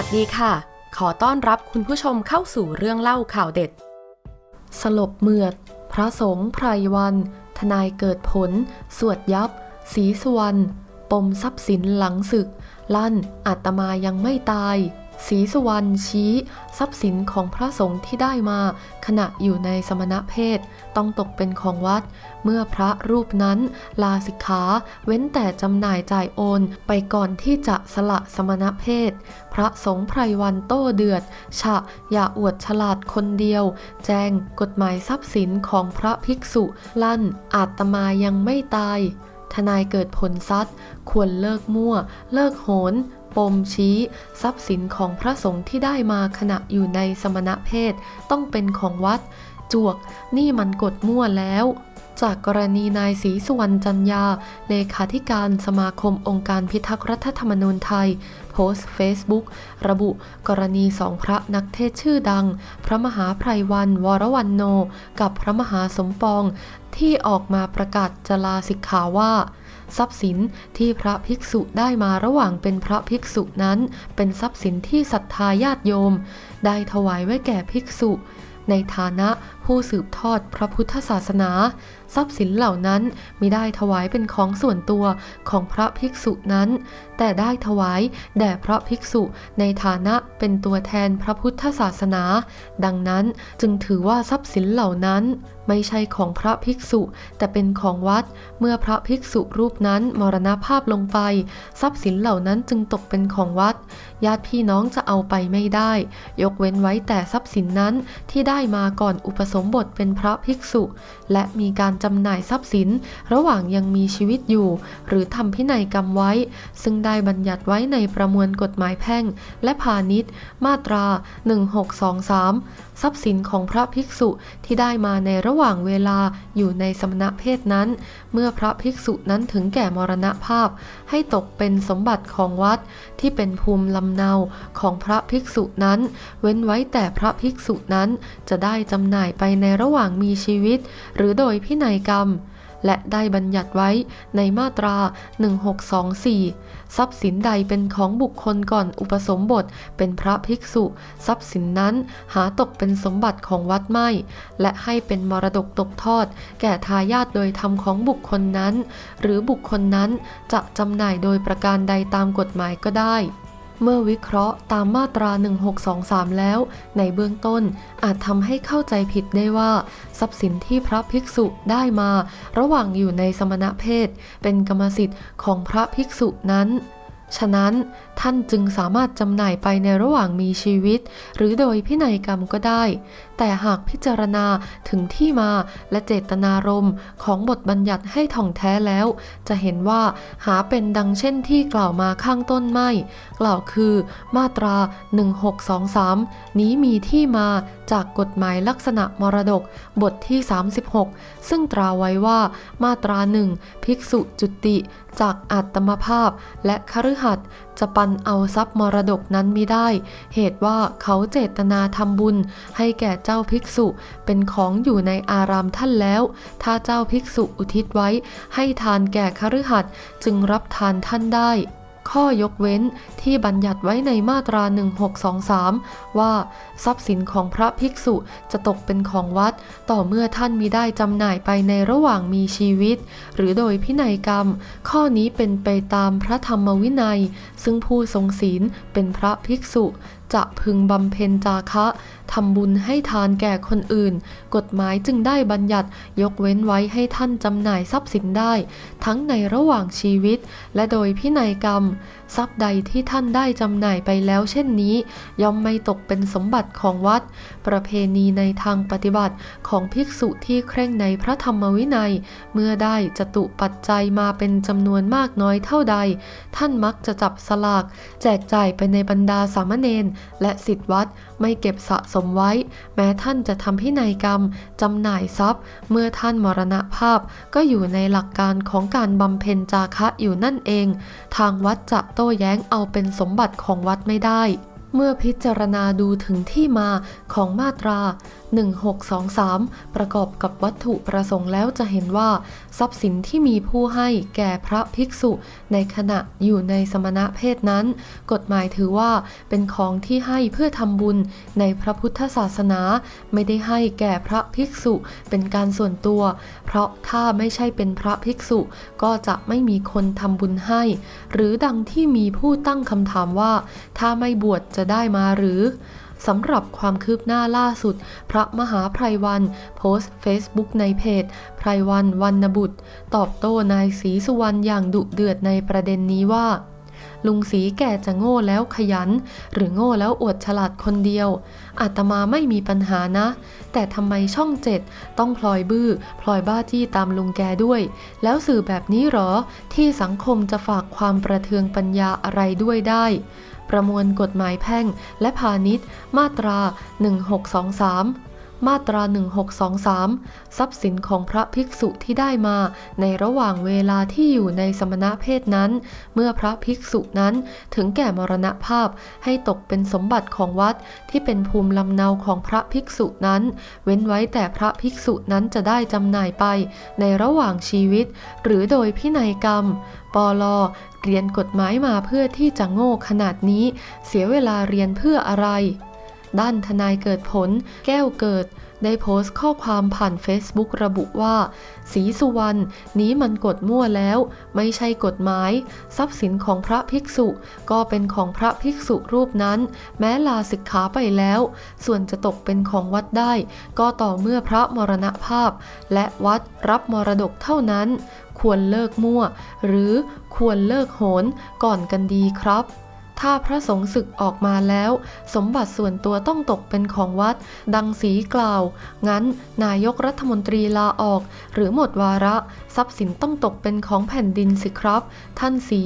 วัสดีค่ะ ขอต้อนรับคุณผู้ชมเข้าสู่เรื่องเล่าข่าวเด็ด สลบเมือด พระสงฆ์ไพรวัน ทนายเกิดผล สวดยับ สีสุวรรณปมทรัพย์สินหลังศึก ลั่นอาตมายังไม่ตาย ศรีสุวรรณชี้ ทรัพย์สินของพระสงฆ์ที่ได้มา ขณะอยู่ในสมณเพศ ต้องตกเป็นของวัด เมื่อพระรูปนั้นลาสิกขา เว้นแต่จำหน่ายจ่ายโอน ไปก่อนที่จะสละสมณเพศ พระสงฆ์ไพรวันโต้เดือด ฉะอย่าอวดฉลาดคนเดียว แจ้งกฎหมายทรัพย์สินของพระภิกษุ ลั่นอาตมายังไม่ตายทนายเกิดผลซัดควรเลิกมั่ว เลิกโหน ปมชี้ ทรัพย์สินของพระสงฆ์ที่ได้มาขณะอยู่ในสมณเพศต้องเป็นของวัด จวก นี่มันกดมั่วแล้วจากกรณีนายศรีสุวรรณจันยา เลขาธิการสมาคมองค์การพิทักษ์รัฐธรรมนูญไทย โพสต์เฟซบุ๊กระบุกรณีสองพระนักเทศชื่อดัง พระมหาไพรวันวรวันโน กับพระมหาสมปอง ที่ออกมาประกาศจลาสิกขาว่า ทรัพย์สินที่พระภิกษุได้มาระหว่างเป็นพระภิกษุนั้น เป็นทรัพย์สินที่ศรัทธาญาติโยม ได้ถวายไว้แก่ภิกษุ ในฐานะ ผู้สืบทอดพระพุทธศาสนา ทรัพย์สินเหล่านั้นไม่ได้ถวายเป็นของส่วนตัวของพระภิกษุนั้น แต่ได้ถวายแด่พระภิกษุในฐานะเป็นตัวแทนพระพุทธศาสนา ดังนั้นจึงถือว่าทรัพย์สินเหล่านั้นไม่ใช่ของพระภิกษุ แต่เป็นของวัด เมื่อพระภิกษุรูปนั้นมรณภาพลงไป ทรัพย์สินเหล่านั้นจึงตกเป็นของวัด ญาติพี่น้องจะเอาไปไม่ได้ ยกเว้นไว้แต่ทรัพย์สินนั้นที่ได้มาก่อนอุปสมมบทเป็นพระภิกษุ และมีการจำหน่ายทรัพย์สิน ระหว่างยังมีชีวิตอยู่ หรือทำพินัยกรรมไว้ ซึ่งได้บัญญัติไว้ในประมวลกฎหมายแพ่ง และพาณิชย์ มาตรา 1623 ทรัพย์สินของพระภิกษุที่ได้มาในระหว่างเวลาอยู่ในสมณะเพศนั้น เมื่อพระภิกษุนั้นถึงแก่มรณภาพ ให้ตกเป็นสมบัติของวัดที่เป็นภูมิลำเนาของพระภิกษุนั้น เว้นไว้แต่พระภิกษุนั้นจะได้จำหน่ายไปในระหว่างมีชีวิต หรือโดยพินัยกรรม และได้บัญญัติไว้ในมาตรา 1624 ทรัพย์สินใดเป็นของบุคคลก่อนอุปสมบทเป็นพระภิกษุ ทรัพย์สินนั้นหาตกเป็นสมบัติของวัดไม่ และให้เป็นมรดกตกทอด แก่ทายาทโดยธรรมของบุคคลนั้น หรือบุคคลนั้นจะจำหน่ายโดยประการใดตามกฎหมายก็ได้ เมื่อวิเคราะห์ตามมาตรา 1623 แล้ว ในเบื้องต้นอาจทำให้เข้าใจผิดได้ว่า ทรัพย์สินที่พระภิกษุได้มา ระหว่างอยู่ในสมณเพศ เป็นกรรมสิทธิ์ของพระภิกษุนั้นฉะนั้นท่านจึงสามารถจำหน่ายไปในระหว่างมีชีวิต หรือโดยพินัยกรรมก็ได้ แต่หากพิจารณาถึงที่มาและเจตนารมณ์ของบทบัญญัติให้ท่องแท้แล้ว จะเห็นว่าหาเป็นดังเช่นที่กล่าวมาข้างต้นไม่ กล่าวคือมาตรา 1623 นี้มีที่มาจากกฎหมายลักษณะมรดกบทที่ 36 ซึ่งตราไว้ว่ามาตราหนึ่งภิกษุจุติจากอัตมภาพและคฤหัสถ์ จะปันเอาทรัพย์มรดกนั้นมิได้ เหตุว่าเขาเจตนาทำบุญ ให้แก่เจ้าภิกษุเป็นของอยู่ในอารามท่านแล้ว ถ้าเจ้าภิกษุอุทิศไว้ ให้ทานแก่คฤหัสถ์จึงรับทานท่านได้ ข้อยกเว้นที่บัญญัติไว้ในมาตรา 1623 ว่าทรัพย์สินของพระภิกษุจะตกเป็นของวัด ต่อเมื่อท่านมีได้จำหน่ายไปในระหว่างมีชีวิต หรือโดยพินัยกรรม ข้อนี้เป็นไปตามพระธรรมวินัย ซึ่งผู้ทรงศีลเป็นพระภิกษุจะพึงบำเพ็ญจาคะทำบุญให้ทานแก่คนอื่น กฎหมายจึงได้บัญญัติยกเว้นไว้ให้ท่านจำหน่ายทรัพย์สินได้ ทั้งในระหว่างชีวิต และโดยพินัยกรรมทรัพย์ใดที่ท่านได้จำหน่ายไปแล้วเช่นนี้ ย่อมไม่ตกเป็นสมบัติของวัด ประเพณีในทางปฏิบัติของภิกษุที่เคร่งในพระธรรมวินัย เมื่อได้จตุปัจจัยมาเป็นจำนวนมากน้อยเท่าใด ท่านมักจะจับสลาก แจกจ่ายไปในบรรดาสามเณรและสิทธิวัดไม่เก็บสะสมไว้ แม้ท่านจะทำพินัยกรรมจำหน่ายทรัพย์ เมื่อท่านมรณภาพก็อยู่ในหลักการของการบำเพ็ญจาคะอยู่นั่นเอง ทางวัดจะโต้แย้งเอาเป็นสมบัติของวัดไม่ได้ เมื่อพิจารณาดูถึงที่มาของมาตรา1623 ประกอบกับวัตถุประสงค์แล้วจะเห็นว่า ทรัพย์สินที่มีผู้ให้แก่พระภิกษุในขณะอยู่ในสมณะเพศนั้น กฎหมายถือว่าเป็นของที่ให้เพื่อทำบุญในพระพุทธศาสนา ไม่ได้ให้แก่พระภิกษุเป็นการส่วนตัว เพราะถ้าไม่ใช่เป็นพระภิกษุก็จะไม่มีคนทำบุญให้ หรือดังที่มีผู้ตั้งคำถามว่า ถ้าไม่บวชจะได้มาหรือ สำหรับความคืบหน้าล่าสุด พระมหาไพรวัน โพสต์เฟซบุ๊กในเพจไพรวันวันนบุตร ตอบโต้นายศรีสุวรรณอย่างดุเดือดในประเด็นนี้ว่า ลุงสีแก่จะโง่แล้วขยัน หรือโง่แล้วอวดฉลาดคนเดียวอาตมาไม่มีปัญหานะ แต่ทำไมช่องเจ็ดต้องพลอยบื้อ พลอยบ้าจี้ตามลุงแกด้วย แล้วสื่อแบบนี้หรอ ที่สังคมจะฝากความประเทืองปัญญาอะไรด้วยได้ ประมวลกฎหมายแพ่งและพาณิชย์ มาตรา 1623 มาตรา 1623 ทรัพย์สินของพระภิกษุที่ได้มา ในระหว่างเวลาที่อยู่ในสมณเพศนั้น เมื่อพระภิกษุนั้นถึงแก่มรณภาพให้ตกเป็นสมบัติของวัดที่เป็นภูมิลำเนาของพระภิกษุนั้น เว้นไว้แต่พระภิกษุนั้นจะได้จำหน่ายไป ในระหว่างชีวิต หรือโดยพินัยกรรมปลเรียนกฎหมายมาเพื่อที่จะโง่ขนาดนี้ เสียเวลาเรียนเพื่ออะไร ด้านทนายเกิดผล แก้วเกิด ได้โพสต์ข้อความผ่าน Facebook ระบุว่าศรีสุวรรณนี้มันกฎมั่วแล้ว ไม่ใช่กฎหมาย ทรัพย์สินของพระภิกษุ ก็เป็นของพระภิกษุรูปนั้น แม้ลาสิกขาไปแล้ว ส่วนจะตกเป็นของวัดได้ ก็ต่อเมื่อพระมรณภาพ และวัดรับมรดกเท่านั้น ควรเลิกมั่ว หรือควรเลิกโหนก่อนกันดีครับ ถ้าพระสงฆ์ศึกออกมาแล้ว สมบัติส่วนตัวต้องตกเป็นของวัด ดังสีกล่าว งั้นนายกรัฐมนตรีลาออก หรือหมดวาระ ทรัพย์สินต้องตกเป็นของแผ่นดินสิครับ ท่านสี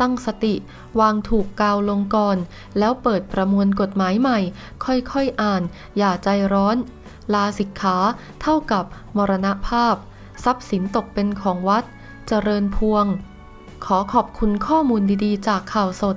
ตั้งสติ วางถูกกาวลงก่อน แล้วเปิดประมวลกฎหมายใหม่ ค่อยๆอ่าน อย่าใจร้อน ลาสิกขา เท่ากับมรณภาพ ทรัพย์สินตกเป็นของวัด เจริญพวง ขอขอบคุณข้อมูลดีๆ จากข่าวสด